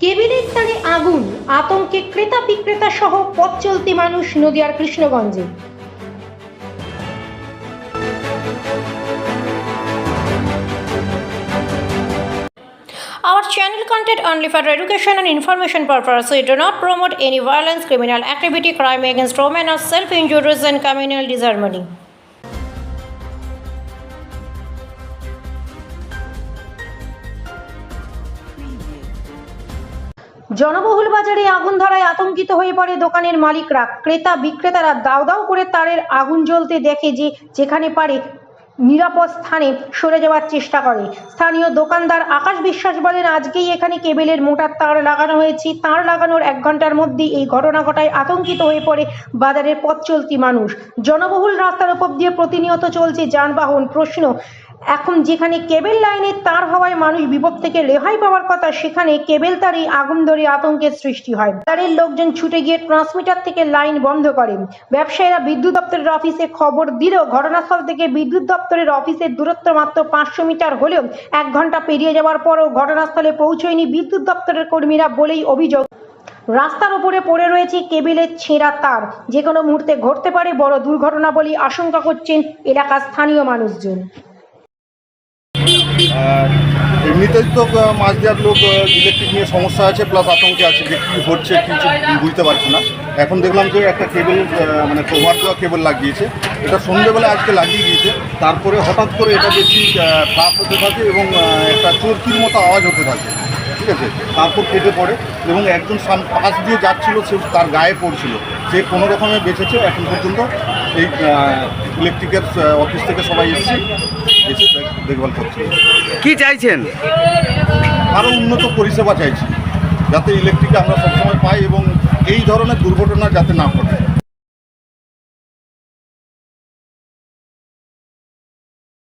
কেবিনের তারে আগুন, আতঙ্কে ক্রেতা বিক্রেতা সহ পথ চলতি মানুষ নদিয়ার কৃষ্ণগঞ্জে। Channel content only education and information purpose you do not promote any violence criminal activity crime against women of self injuries and communal disharmony জনবহুল বাজারে আগুন ধরায় আতঙ্কিত হয়ে পড়ে দোকানের মালিকরা। ক্রেতা বিক্রেতারা দাউ দাউ করে তারের আগুন জ্বলতে দেখে যে যেখানে পারে নিরাপদ স্থানে সরে যাওয়ার চেষ্টা করে। স্থানীয় দোকানদার আকাশ বিশ্বাস বলেন, আজকেই এখানে কেবেলের মোটার তার লাগানো হয়েছে। তার লাগানোর এক ঘণ্টার মধ্যেই এই ঘটনা ঘটায় আতঙ্কিত হয়ে পড়ে বাজারের পথ চলতি মানুষ। জনবহুল রাস্তার উপর দিয়ে প্রতিনিয়ত চলছে যানবাহন। প্রশ্ন এখন যেখানে কেবেল লাইনের তার হওয়ায় মানুষ বিপদ থেকে রেহাই পাওয়ার কথা, সেখানে কেবেল তারই আগুন ধরে আতঙ্কের সৃষ্টি হয়। তারের লোকজন ছুটে গিয়ে ট্রান্সমিটার থেকে লাইন বন্ধ করে। ব্যবসায়ীরা বিদ্যুৎ দপ্তরের অফিসে খবর দিলেও ঘটনাস্থল থেকে বিদ্যুৎ দপ্তরের অফিসের দূরত্ব মাত্র পাঁচশো মিটার হলেও এক ঘণ্টা পেরিয়ে যাওয়ার পরও ঘটনাস্থলে পৌঁছয়নি বিদ্যুৎ দপ্তরের কর্মীরা বলেই অভিযোগ। রাস্তার উপরে পড়ে রয়েছে কেবিলের ছেঁড়া তার। যে কোনো মুহূর্তে ঘটতে পারে বড় দুর্ঘটনা বলেই আশঙ্কা করছেন এলাকার স্থানীয় মানুষজন। এমনিতেই তো মাছ দেওয়ার লোক ইলেকট্রিক নিয়ে সমস্যা আছে প্লাস আতঙ্কে আছে, যে কী হচ্ছে কিছু বুঝতে পারছি না। এখন দেখলাম যে একটা কেবল মানে কভার দেওয়া কেবল লাগিয়েছে। এটা সন্ধ্যেবেলা আজকে লাগিয়ে দিয়েছে। তারপরে হঠাৎ করে এটা দেখছি ফ্লাশ হতে থাকে এবং একটা চরকির মতো আওয়াজ হতে থাকে। ঠিক আছে? তারপর কেটে পড়ে এবং একজন পাশ দিয়ে যাচ্ছিল, সে তার গায়ে পড়ছিল। সে কোনো রকমে বেঁচেছে এখন পর্যন্ত। এই ইলেকট্রিকের অফিস থেকে সবাই এসেছে। এসে দেখভাল করছে। কি চাইছেন? আরও উন্নত পরিষেবা চাইছি। যাতে ইলেকট্রিক আমরা সবসময় পাই এবং এই ধরনের দুর্ঘটনা যাতে না ঘটে।